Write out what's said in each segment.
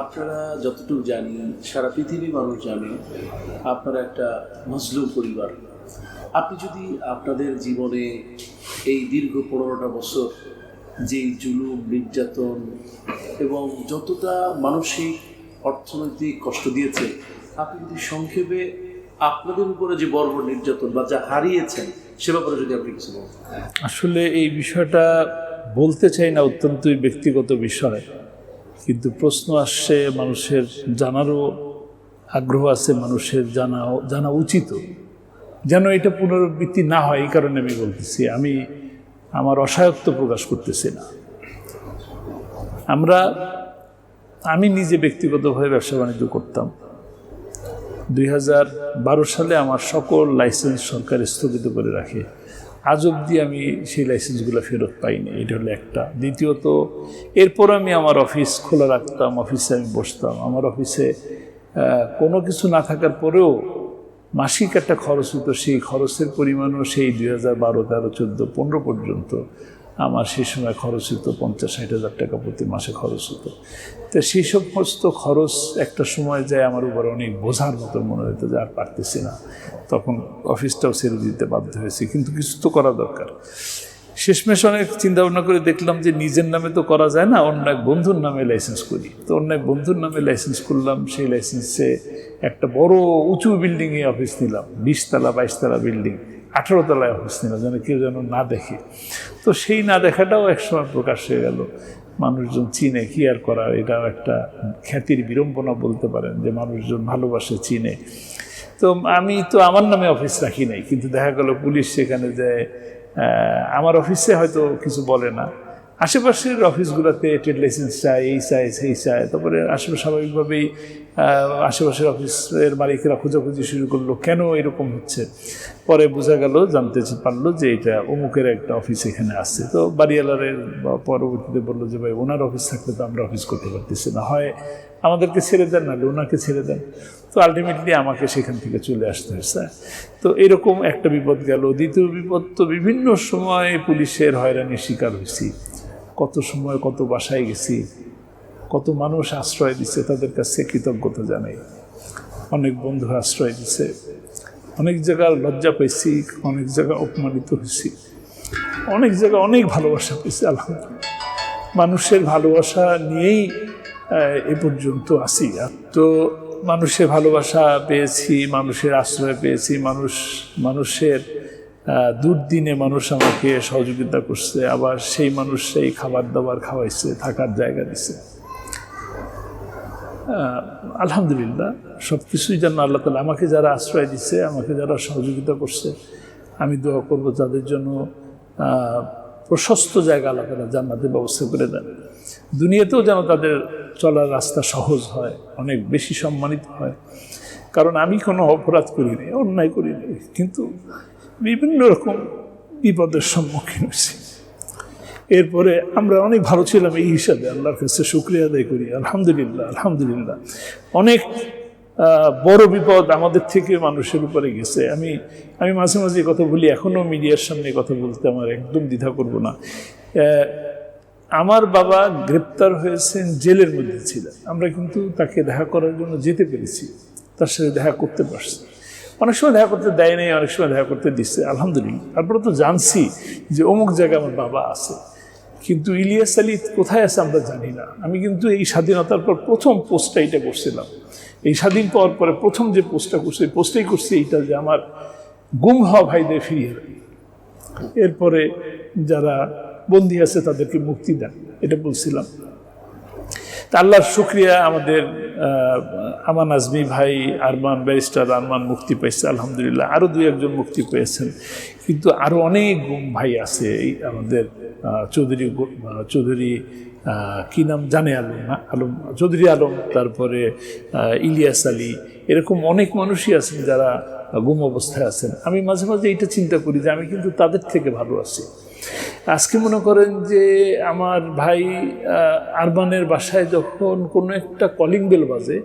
আপনারা যতটুকু জানি সারা পৃথিবীর মানুষ জানে, আপনারা একটা মজলুম পরিবার। আপনি যদি আপনাদের জীবনে এই দীর্ঘ পনেরোটা বছর যেই জুলুম, নির্যাতন এবং যতটা মানসিক, অর্থনৈতিক কষ্ট দিয়েছে, আপনি যদি সংক্ষেপে আপনাদের উপরে যে বর্ব নির্যাতন বা যা হারিয়েছেন, সে ব্যাপারে যদি আপনি কিছু বলেন। আসলে এই বিষয়টা বলতে চাই না অত্যন্তই ব্যক্তিগত বিষয়। কিন্তু প্রশ্ন আসছে, মানুষের জানারও আগ্রহ আছে, মানুষের জানা জানা উচিত। যেন এটা পুনরাবৃত্তি না হয়, এই কারণে আমি বলতেছি, আমি আমার অসহায়ত্ব প্রকাশ করতেছি না। আমরা, আমি নিজে ব্যক্তিগতভাবে ব্যবসা বাণিজ্য করতাম। দুই হাজার বারো সালে আমার সকল লাইসেন্স সরকার স্থগিত করে রাখে। আজ অবধি আমি সেই লাইসেন্সগুলো ফেরত পাইনি, এটা হলো একটা। দ্বিতীয়ত, এরপর আমি আমার অফিস খোলা রাখতাম অফিসে আমি বসতাম। আমার অফিসে কোনো কিছু না থাকার পরেও মাসিক একটা খরচ হতো। সেই খরচের পরিমাণও সেই দুই হাজার বারো, তেরো, চোদ্দ, পনেরো পর্যন্ত আমার সেই সময় খরচ হতো পঞ্চাশ, ষাট হাজার টাকা প্রতি মাসে খরচ হতো। তো সেই সমস্ত খরচ একটা সময় যায় আমার উপর অনেক বোঝার মতো মনে হতো যে আর পারতেছি না। তখন অফিসটাও ছেড়ে দিতে বাধ্য হয়েছি, কিন্তু কিছু তো করা দরকার। শেষমেশ অনেক চিন্তা ভাবনা করে দেখলাম যে নিজের নামে তো করা যায় না, অন্য এক বন্ধুর নামে লাইসেন্স করি। তো অন্য এক বন্ধুর নামে লাইসেন্স করলাম, সেই লাইসেন্সে একটা বড় উঁচু বিল্ডিংয়ে অফিস নিলাম, বিশতলা, বাইশতলা বিল্ডিং আঠারো তলায় অফিস নিলাম, যেন কেউ যেন না দেখে। তো সেই না দেখাটাও একসময় প্রকাশ হয়ে গেল। মানুষজন চিনে, কি আর করার এটাও একটা খ্যাতির বিড়ম্বনা বলতে পারেন যে মানুষজন ভালোবাসে, চিনে। তো আমি তো আমার নামে অফিস রাখি নাই, কিন্তু দেখা গেল পুলিশ সেখানে যে আমার অফিসে হয়তো কিছু বলে না। আশেপাশের অফিসগুলোতে ট্রেড লাইসেন্স চায় এই চায় সেই চায় তারপরে আশেপাশে স্বাভাবিকভাবেই আশেপাশের অফিসের মালিকেরা খোঁজাখুঁজি শুরু করল। কেন এরকম হচ্ছে? পরে বোঝা গেল, জানতে পারল যে এটা অমুকের একটা অফিস এখানে আছে। তো বাড়িওয়ালারের পরবর্তীতে বলল যে, ভাই, ওনার অফিস থাকলে তো আমরা অফিস করতে পারতেছি না। হয় আমাদেরকে ছেড়ে দেন, নাহলে ওনাকে ছেড়ে দেন। তো আলটিমেটলি আমাকে সেখান থেকে চলে আসতে হয়েছে তো এরকম একটা বিপদ গেল। দ্বিতীয় বিপদ তো বিভিন্ন সময় পুলিশের হয়রানির শিকার হয়েছি। কত সময় কত বাসায় গেছি, কত মানুষ আশ্রয় দিচ্ছে তাদের কাছে কৃতজ্ঞতা জানাই। অনেক বন্ধু আশ্রয় দিছে, অনেক জায়গায় লজ্জা পেয়েছি অনেক জায়গায় অপমানিত হয়েছি অনেক জায়গায় অনেক ভালোবাসা পেয়েছি আলহামদুলিল্লাহ। মানুষের ভালোবাসা নিয়েই এ পর্যন্ত আসি তো মানুষের ভালোবাসা পেয়েছি, মানুষের আশ্রয় পেয়েছি, মানুষ, মানুষের দুর্দিনে মানুষ আমাকে সহযোগিতা করছে, আবার সেই মানুষ সেই খাবার দাবার খাওয়াইছে, থাকার জায়গা দিছে। আলহামদুলিল্লাহ সব কিছুই যেন আল্লাহ তালা আমাকে যারা আশ্রয় দিচ্ছে আমাকে যারা সহযোগিতা করছে, আমি দোয়া করব তাদের জন্য প্রশস্ত জায়গা আল্লাহ তালা জান্নাতের ব্যবস্থা করে দেন। দুনিয়াতেও যেন তাদের চলার রাস্তা সহজ হয়, অনেক বেশি সম্মানিত হয়। কারণ আমি কোনো অপরাধ করিনি, অন্যায় করিনি, কিন্তু বিভিন্ন রকম বিপদের সম্মুখীন হয়েছি। এরপরে আমরা অনেক ভালো ছিলাম এই হিসাবে, আল্লাহর কাছে শুক্রিয়া আদায় করি, আলহামদুলিল্লাহ আলহামদুলিল্লাহ। অনেক বড় বিপদ আমাদের থেকে মানুষের উপরে গেছে। আমি আমি মাঝে মাঝে কথা বলি এখনও মিডিয়ার সামনে কথা বলতে আমার একদম দ্বিধা করব না। আমার বাবা গ্রেপ্তার হয়েছেন, জেলের মধ্যে ছিলেন। আমরা কিন্তু তাকে দেখা করার জন্য যেতে পেরেছি। তার সাথে দেখা করতে পারছি। অনেক সময় দেখা করতে দেয় নাই, অনেক সময় দেখা করতে দিচ্ছে আলহামদুলিল্লাহ। তারপরে তো জানছি যে অমুক জায়গায় আমার বাবা আছে। কিন্তু ইলিয়াস আলী কোথায় আছে আমরা জানি না। আমি কিন্তু এই স্বাধীনতার পর প্রথম পোস্টটা এটা করছিলাম। এই স্বাধীন পাওয়ার পরে প্রথম যে পোস্টটা করছি, এই পোস্টটাই করছি এইটা যে আমার গুম হওয়া ভাইদের ফিরিয়ে এরপরে যারা বন্দী আছে তাদেরকে মুক্তি দেন, এটা বলছিলাম। তা আল্লাহর শুক্রিয়া আমাদের আমান আজমি ভাই, আরমান ব্যারিস্টার, আরমান মুক্তি পেয়েছে আলহামদুলিল্লাহ। আরও দুই একজন মুক্তি পেয়েছেন। কিন্তু আরও অনেক ভাই আছে এই আমাদের চৌধুরী চৌধুরী কি নাম জানে আলম, না? আলম, চৌধুরী আলম, তারপরে ইলিয়াস আলী, এরকম অনেক মানুষই আছেন যারা গুম অবস্থায় আছেন। আমি মাঝে মাঝে এইটা চিন্তা করি যে আমি কিন্তু তাদের থেকে ভালো আছি। আজকে মনে করেন যে আমার ভাই আরবানের বাসায় যখন কোনো একটা কলিং বেল বাজে,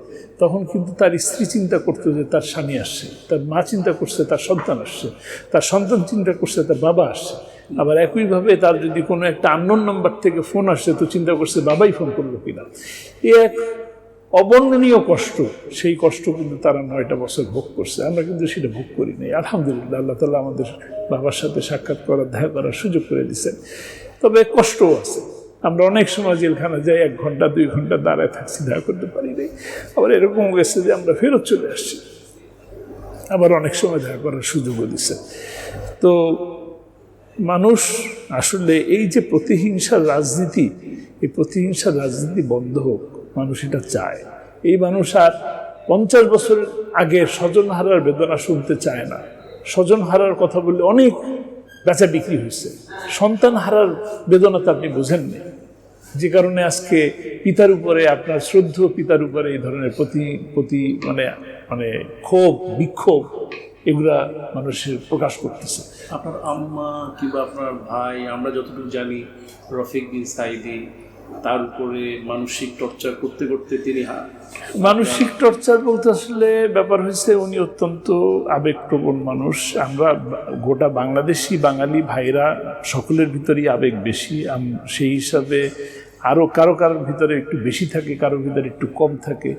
তখন কিন্তু তার স্ত্রী চিন্তা করতো যে তার স্বামী আসছে, তার মা চিন্তা করছে, তার সন্তান আসছে, তার সন্তান চিন্তা করছে, তার বাবা আসছে। আবার একইভাবে তার যদি কোনো একটা আননোন নাম্বার থেকে ফোন আসছে তো চিন্তা করছে, বাবাই ফোন করল কিনা? এ এক অবর্ণনীয় কষ্ট, সেই কষ্ট কিন্তু তারা নয়টা বছর ভোগ করছে। আমরা কিন্তু সেটা ভোগ করি নাই। আলহামদুলিল্লাহ, আল্লাহ তালা আমাদের বাবার সাথে সাক্ষাৎ করার দেখা করার সুযোগ করে দিচ্ছেন তবে কষ্টও আছে। আমরা অনেক সময় জেলখানা যাই, এক ঘণ্টা, দুই ঘণ্টা দাঁড়ায় থাকছি দেখা করতে পারি নাই। আবার এরকম গেছে যে আমরা ফেরত চলে আসছি। আবার অনেক সময় দেখা করার সুযোগও দিচ্ছে তো মানুষ আসলে এই যে প্রতিহিংসার রাজনীতি, এই প্রতিহিংসার রাজনীতি বন্ধ হোক মানুষ এটা চায়। এই মানুষ আর পঞ্চাশ বছর আগে স্বজন হারার বেদনা শুনতে চায় না। স্বজন হারার কথা বললে অনেক বেচা বিক্রি হয়েছে। সন্তান হারার বেদনা তো আপনি বোঝেননি। যে কারণে আজকে পিতার উপরে আপনার শ্রদ্ধ, পিতার উপরে এই ধরনের প্রতি প্রতি মানে মানে ক্ষোভ, বিক্ষোভ এগুলা মানুষের প্রকাশ করতেছে। আপনার আম্মা কিংবা আপনার ভাই, আমরা যতটুকু জানি, রফিক বিন সাইদি তার উপরে মানসিক টর্চার করতে করতে তিনি মানসিক টর্চার বলতে আসলে ব্যাপার হয়েছে, উনি অত্যন্ত আবেগপ্রবণ মানুষ। আমরা গোটা বাংলাদেশি বাঙালি ভাইরা সকলের ভিতরেই আবেগ বেশি। সেই হিসাবে আরও কারও কারোর ভিতরে একটু বেশি থাকে, কারোর ভিতরে একটু কম থাকে।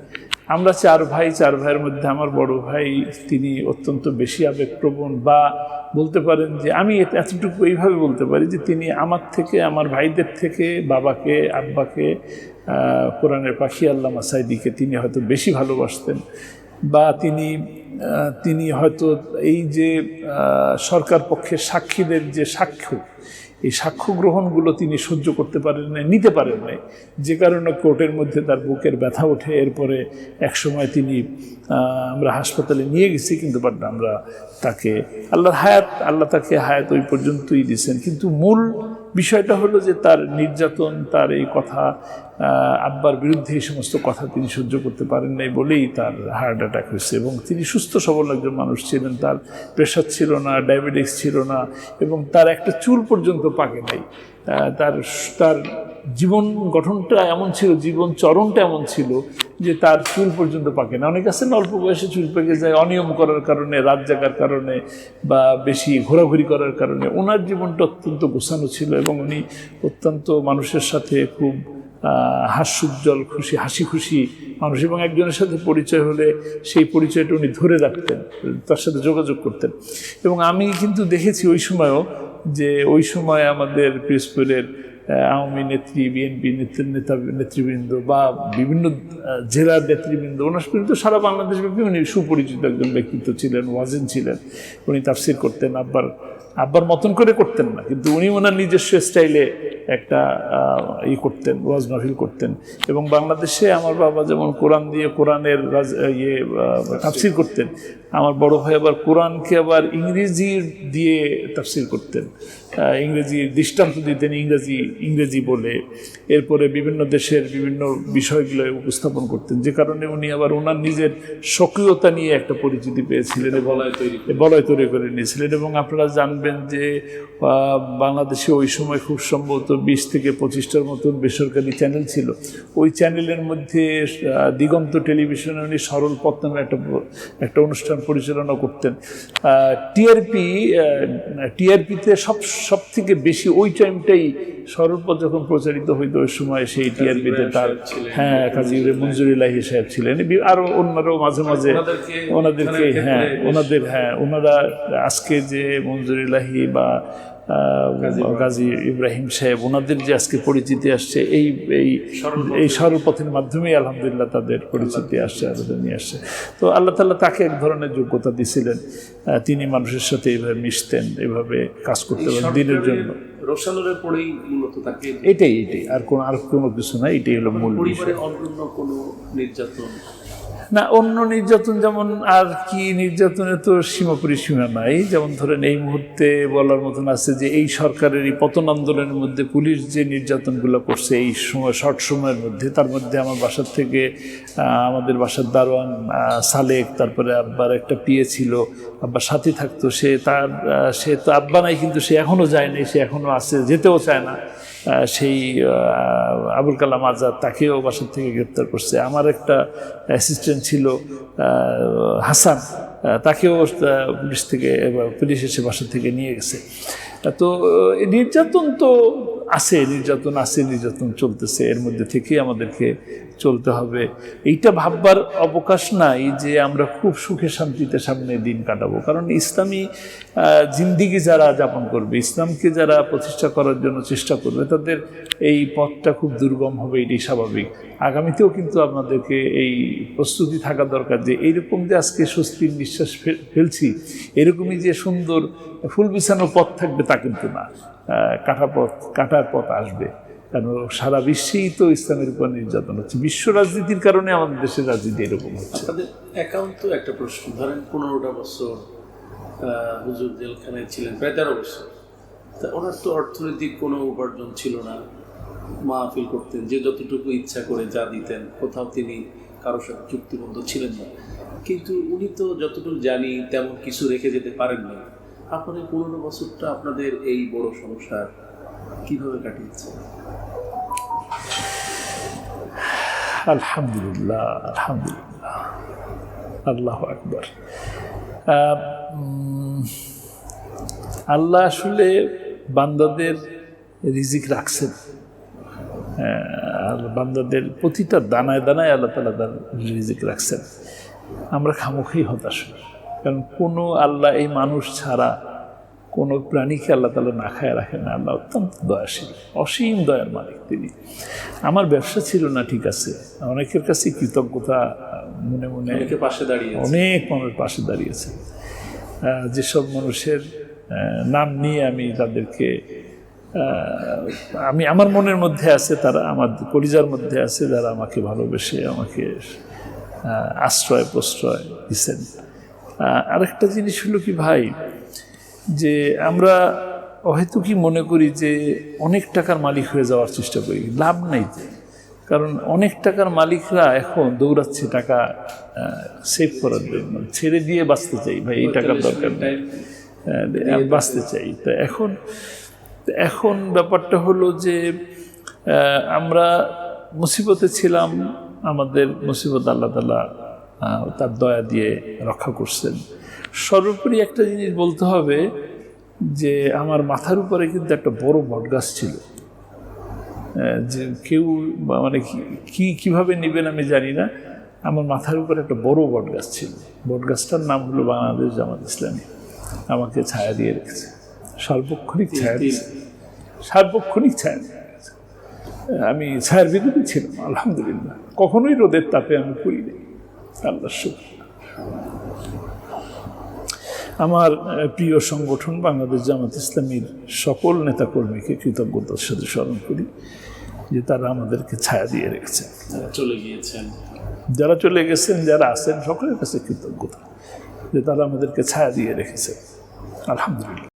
আমরা চার ভাই, চার ভাইয়ের মধ্যে আমার বড় ভাই, তিনি অত্যন্ত বেশি আবেগপ্রবণ বা বলতে পারেন যে আমি এতটুকু এইভাবে বলতে পারি যে তিনি আমার থেকে, আমার ভাইদের থেকে, বাবাকে, আব্বাকে কোরআনের পাখি আল্লাহ মাসাইদিকে তিনি হয়তো বেশি ভালোবাসতেন বা তিনি তিনি হয়তো এই যে সরকার পক্ষের সাক্ষীদের যে সাক্ষ্য এই সাক্ষ্য গ্রহণগুলো তিনি সহ্য করতে পারেন নাই, নিতে পারেন নাই। যে কারণে কোর্টের মধ্যে তার বুকের ব্যথা ওঠে। এরপরে একসময় তিনি আমরা হাসপাতালে নিয়ে গেছি, কিন্তু বাট আমরা তাকে, আল্লাহর হায়াত, আল্লাহ তাকে হায়াত ওই পর্যন্তই দিয়েছেন। কিন্তু মূল বিষয়টা হলো যে তার নির্যাতন, তার এই কথা আব্বার বিরুদ্ধে এই সমস্ত কথা তিনি সহ্য করতে পারেন নাই বলেই তার হার্ট অ্যাটাক হয়েছে এবং তিনি সুস্থ, সবল একজন মানুষ ছিলেন। তার প্রেশার ছিল না ডায়াবেটিস ছিল না এবং তার একটা চুল পর্যন্ত পাকে নাই। তার তার জীবন গঠনটা এমন ছিল, জীবন চরণটা এমন ছিল যে তার চুল পর্যন্ত পাকে না। অনেক আছে না, অল্প বয়সে চুল পেকে যায়, অনিয়ম করার কারণে, রাত জাগার কারণে বা বেশি ঘোরাঘুরি করার কারণে। ওনার জীবনটা অত্যন্ত গোছানো ছিল এবং উনি অত্যন্ত মানুষের সাথে খুব হাস্যোজ্জ্বল, খুশি, হাসি খুশি মানুষ এবং একজনের সাথে পরিচয় হলে সেই পরিচয়টা উনি ধরে রাখতেন, তার সাথে যোগাযোগ করতেন। এবং আমি কিন্তু দেখেছি ওই সময়ও যে ওই সময় আমাদের পিরোজপুরের আওয়ামী নেত্রী, বিএনপি নেতা, নেতৃবৃন্দ বা বিভিন্ন জেলার নেতৃবৃন্দ, ওনার সারা বাংলাদেশ ব্যাপী উনি সুপরিচিত একজন ব্যক্তিত্ব ছিলেন, ওয়াজেন ছিলেন। উনি তাফসির করতেন, আব্বার আব্বার মতন করে করতেন না, কিন্তু উনি ওনার নিজস্ব স্টাইলে একটা ই করতেন, ওয়াজ মাহফিল করতেন। এবং বাংলাদেশে আমার বাবা যেমন কোরআন দিয়ে কোরআনের ইয়ে তাফসির করতেন আমার বড় ভাই আবার কোরআনকে আবার ইংরেজি দিয়ে তাফসির করতেন। ইংরেজি দৃষ্টান্ত দিতেন ইংরেজি ইংরেজি বলে। এরপরে বিভিন্ন দেশের বিভিন্ন বিষয়গুলো উপস্থাপন করতেন। যে কারণে উনি আবার ওনার নিজের সক্রিয়তা নিয়ে একটা পরিচিতি পেয়েছিলেন বলয় তৈরি করে। নিয়েছিলেন এবং আপনারা জানবেন যে বাংলাদেশে ওই সময় খুব সম্ভবত বিশ থেকে পঁচিশটার মতন বেসরকারি চ্যানেল ছিল। ওই চ্যানেলের মধ্যে দিগন্ত টেলিভিশনে উনি সরল পথ নামে একটা একটা অনুষ্ঠান পরিচালনা করতেন টিআরপি টিআরপিতে সব সব থেকে বেশি ওই টাইমটাই সরল যখন প্রচারিত হইত ওই সময় সেই টিআরপিতে তার। হ্যাঁ কাজী মঞ্জুরিল্লাহি সাহেব ছিলেন আরও আরও অন্যরাও মাঝে মাঝে ওনাদেরকে- হ্যাঁ ওনাদের হ্যাঁ ওনারা আজকে যে মঞ্জুরিল্লাহি বা আহ, গাজী ইব্রাহিম সাহেব। ওনাদের যে আজকে পরিচিতি আসছে এই এই এই সরল পথের মাধ্যমেই আলহামদুলিল্লাহ তাদের পরিচিতি আসছে আলাদা নিয়ে আসছে। তো আল্লাহ তাল্লাহ তাকে এক ধরনের যোগ্যতা দিছিলেন। তিনি মানুষের সাথে এইভাবে মিশতেন এভাবে কাজ করতে পারেন দিনের জন্য। রোশানুরের পরেই মূলত তাকে এটাই এটাই আর কোনো আর কোনো কিছু না এটাই হলো মূল বিষয়। পরিবারে অন্য কোনো নির্যাতন না, অন্য নির্যাতন যেমন আর কি নির্যাতনের তো সীমা পরিসীমা নাই। যেমন ধরেন এই মুহূর্তে বলার মতন আছে যে এই সরকারের এই পতন আন্দোলনের মধ্যে পুলিশ যে নির্যাতনগুলো করছে এই সময়, শর্ট সময়ের মধ্যে, তার মধ্যে আমার বাসার থেকে আমাদের বাসার দারোয়ান সালেক, তারপরে আব্বার একটা পিয়ে ছিল, আব্বার সাথে থাকতো, সে তার সে তো আব্বা নাই, কিন্তু সে এখনও যায় নাই, সে এখনও আছে, যেতেও চায় না। সেই আবুল কালাম আজাদ তাকেও বাসার থেকে গ্রেপ্তার করছে। আমার একটা অ্যাসিস্ট্যান্ট ছিল হাসান তাকেও পুলিশ থেকে পুলিশ এসে বাসা থেকে নিয়ে গেছে। তো নির্যাতন তো আছে, নির্যাতন আছে, নির্যাতন চলতেছে, এর মধ্যে থেকেই আমাদেরকে চলতে হবে। এইটা ভাববার অবকাশ নাই যে আমরা খুব সুখে শান্তিতে সামনে দিন কাটাবো। কারণ ইসলামী জিন্দিগি যারা যাপন করবে, ইসলামকে যারা প্রতিষ্ঠা করার জন্য চেষ্টা করবে, তাদের এই পথটা খুব দুর্গম হবে, এটাই স্বাভাবিক। আগামীতেও কিন্তু আপনাদেরকে এই প্রস্তুতি থাকা দরকার যে, এইরকম যে আজকে স্বস্তির নিঃশ্বাস ফেলছি, এরকমই যে সুন্দর ফুল বিছানো পথ থাকবে তা কিন্তু না। কাটা পথ, কাটার পথ আসবে। কারণ সারা বিশ্বেই তো ইসলামের উপর নির্যাতন হচ্ছে। বিশ্ব রাজনীতির কারণে আমাদের দেশের রাজনীতি এরকম হচ্ছে। অ্যাকাউন্ট তো একটা প্রশ্ন। ধরেন পনেরোটা বছর হুজুর জেলখানায় ছিলেন, প্রায় তেরো বছর। তা ওনার তো অর্থনৈতিক কোনো উপার্জন ছিল না। মাহফিল করতেন, যে যতটুকু ইচ্ছা করে যা দিতেন, কোথাও তিনি কারোর সাথে চুক্তিবদ্ধ ছিলেন না। কিন্তু উনি তো যতটুকু জানি তেমন কিছু রেখে যেতে পারেন না এই পনেরো বছরটা আপনাদের এই বড় সমস্যা কীভাবে কাটিয়েছে? আলহামদুলিল্লাহ আলহামদুলিল্লাহ। আল্লাহ আকবর। আল্লাহ আসলে বান্দাদের রিজিক রাখছেন। আর বান্দাদের প্রতিটা দানায় দানায় আল্লাহ তালা তার রিজিক রাখছেন। আমরা খামুখেই হতাশ। কারণ কোনো আল্লাহ এই মানুষ ছাড়া কোনো প্রাণীকে আল্লাহ তালা না খায় রাখে না। আল্লাহ অত্যন্ত দয়াশীল অসীম দয়ার মালিক তিনি। আমার ব্যবসা ছিল না ঠিক আছে। অনেকের কাছে কৃতজ্ঞতা মনে মনে অনেকে পাশে দাঁড়িয়ে অনেক মানুষ পাশে দাঁড়িয়েছে যেসব মানুষের নাম নিয়ে আমি তাদেরকে আমি আমার মনের মধ্যে আছে তারা আমার কলিজার মধ্যে আছে যারা আমাকে ভালোবেসে আমাকে আশ্রয় প্রশ্রয় দিচ্ছেন। আরেকটা জিনিস হলো কি ভাই যে আমরা হয়তো কি মনে করি যে অনেক টাকার মালিক হয়ে যাওয়ার চেষ্টা করি লাভ নেই কারণ অনেক টাকার মালিকরা এখন দৌড়াচ্ছে টাকা সেভ করার জন্য ছেড়ে দিয়ে বাঁচতে চাই ভাই এই টাকার দরকার নেই। বাঁচতে চাই। তো এখন এখন ব্যাপারটা হলো যে আমরা মুসিবতে ছিলাম আমাদের মুসিবত আল্লাহ তালা তার দয়া দিয়ে রক্ষা করছেন। সর্বোপরি একটা জিনিস বলতে হবে যে আমার মাথার উপরে কিন্তু একটা বড় বটগাছ ছিল। যে কেউ মানে কি- কীভাবে নেবেন আমি জানি না। আমার মাথার উপরে একটা বড় বটগাছ ছিল। বটগাছটার নাম হলো বাংলাদেশ জামাত ইসলামী। আমাকে ছায়া দিয়ে রেখেছে। সার্বক্ষণিক ছায়া দিয়েছে। সার্বক্ষণিক ছায়া দিয়ে আমি ছায়ার ভিতরে ছিলাম আলহামদুলিল্লাহ। কখনোই রোদের তাপে আমি পড়িনি। আল্লাহ আমার প্রিয় সংগঠন বাংলাদেশ জামাত ইসলামীর সকল নেতাকর্মীকে কৃতজ্ঞতার সাথে স্মরণ করি যে তারা আমাদেরকে ছায়া দিয়ে রেখেছে। যারা চলে গিয়েছেন। যারা চলে গেছেন যারা আছেন সকলের কাছে কৃতজ্ঞতা যে তারা আমাদেরকে ছায়া দিয়ে রেখেছে। আলহামদুলিল্লাহ।